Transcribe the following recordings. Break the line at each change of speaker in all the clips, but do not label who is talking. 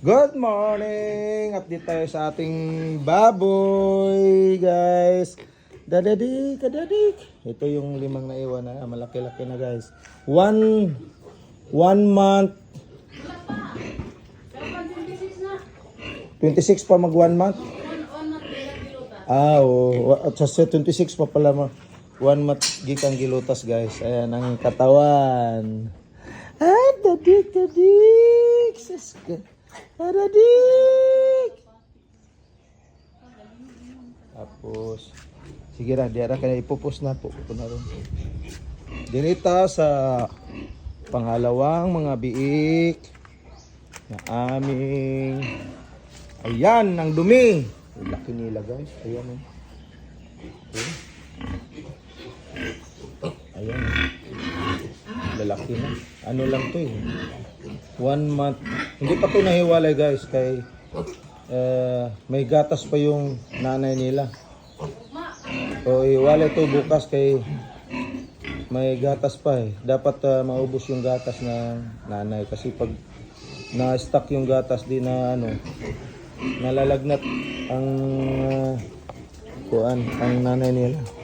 Good morning! Update tayo sa ating baboy, guys. Dadadik, dadadik. Ito yung limang naiwan na malaki-laki na, guys. One, one month. 26 pa mag one month? Ah, oo. At sa 26 pa pala ma. One month gikang gilutas, guys. Ayan ang katawan. Ah, dadik, dadik. Saska. Dadik. Tapos, sige na, diara kaya ipupus na po. Ito na rin. Dinita sa pangalawang mga biik na aming ayan, ang dumi. Laki nila guys. Ayan. Okay. Ayan. Lalaki na. Ano lang to eh. One month. Hindi pa to nahiwalay guys kay eh, may gatas pa yung nanay nila. So iwalay to bukas kay may gatas pa eh. Dapat ah, maubos yung gatas ng nanay kasi pag na-stuck yung gatas di na ano nalalagnat ang ah, kuan ang nanay nila.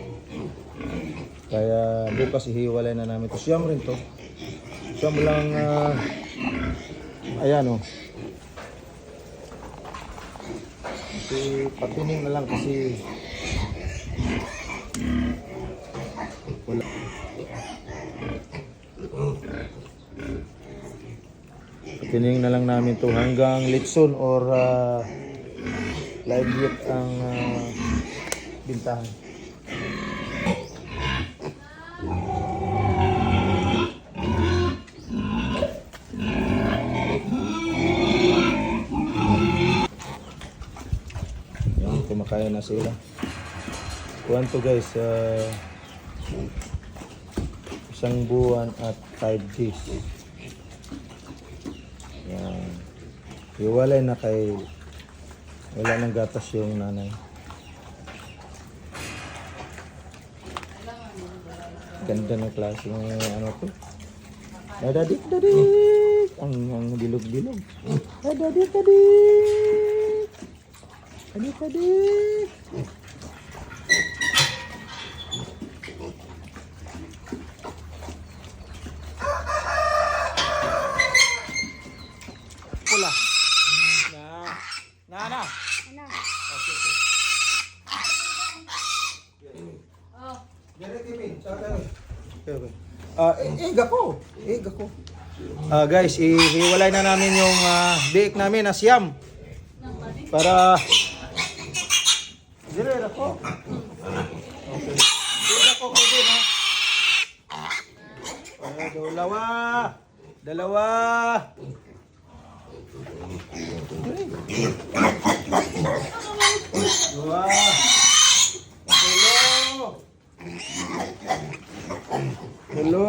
Kaya bukas ihiwalay na namin to. Siyam rin to. Siyam lang ah, ayan oh. Kasi patining na lang kasi wala. Patining na lang namin to hanggang litson or uh, live weight ang ah, bintahan. Yan, kumakain na sila. Kuhan to guys, uh, isang buwan at 5 days. Yan. Iwalay na kay wala nang gatas yung nanay. Ganda ng klase ng ano to. Dadadik, dadik. Ang, ang bilog-bilog. Dadadik, dadik. Dadik, dadik. Pula. Na. Na, na.
Ano?
Okay, okay. Saka tayo. Okay, okay. Ah, eh, iga ko. Iga ko. Ah, guys, ihiwalay na namin yung uh, biik namin na siyam. Para ako. Okay. Ako ko. Ah, dalawa. Dalawa. Hello. Hello.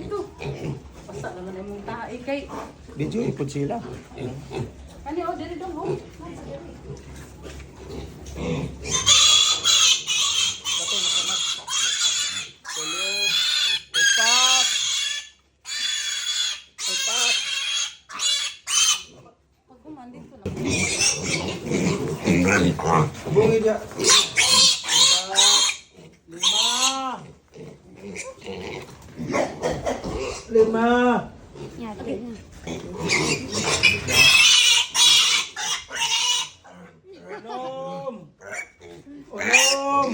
Ito. Basta naman tae kay.
Video sila.
Kani o diri dong ho.
Hello. Upat. Upat.
Pag kumandin ko na.
Bungi dia. Empat. Lima. Lima.
Yate na.
Unom.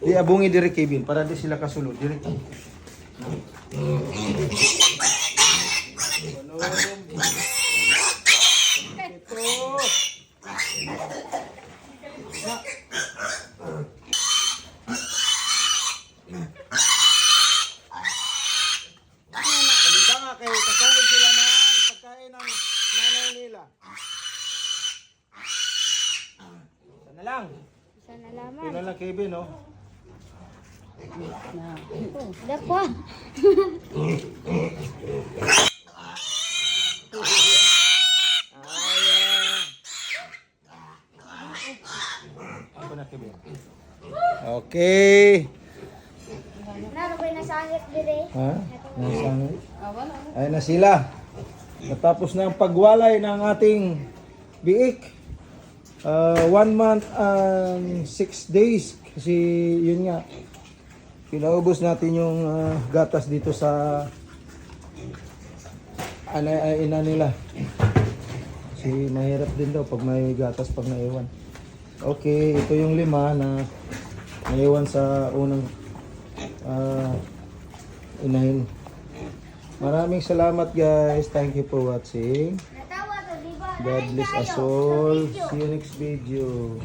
Di abungi diri Kevin para di sila kasulod diri. Ito. Salita nga kayo, kakain sila ng pagkain ng nanay nila. Sana lang.
Isa na laman.
Yun na lang Kevin, no?
Dakwa.
Ayan. Okay.
Naro ba nasangit dire?
Ha? Nasaan?
Ah, wala.
Ay na sila. Natapos na ang pagwalay ng ating biik. Uh, one month and six days. Kasi yun nga. Pinaubos natin yung ah, gatas dito sa ano, ay, ina nila. Kasi mahirap din daw pag may gatas pag naiwan. Okay, ito yung lima na naiwan sa unang ah, inahin. Maraming salamat guys. Thank you for watching. God bless us all. See you next video.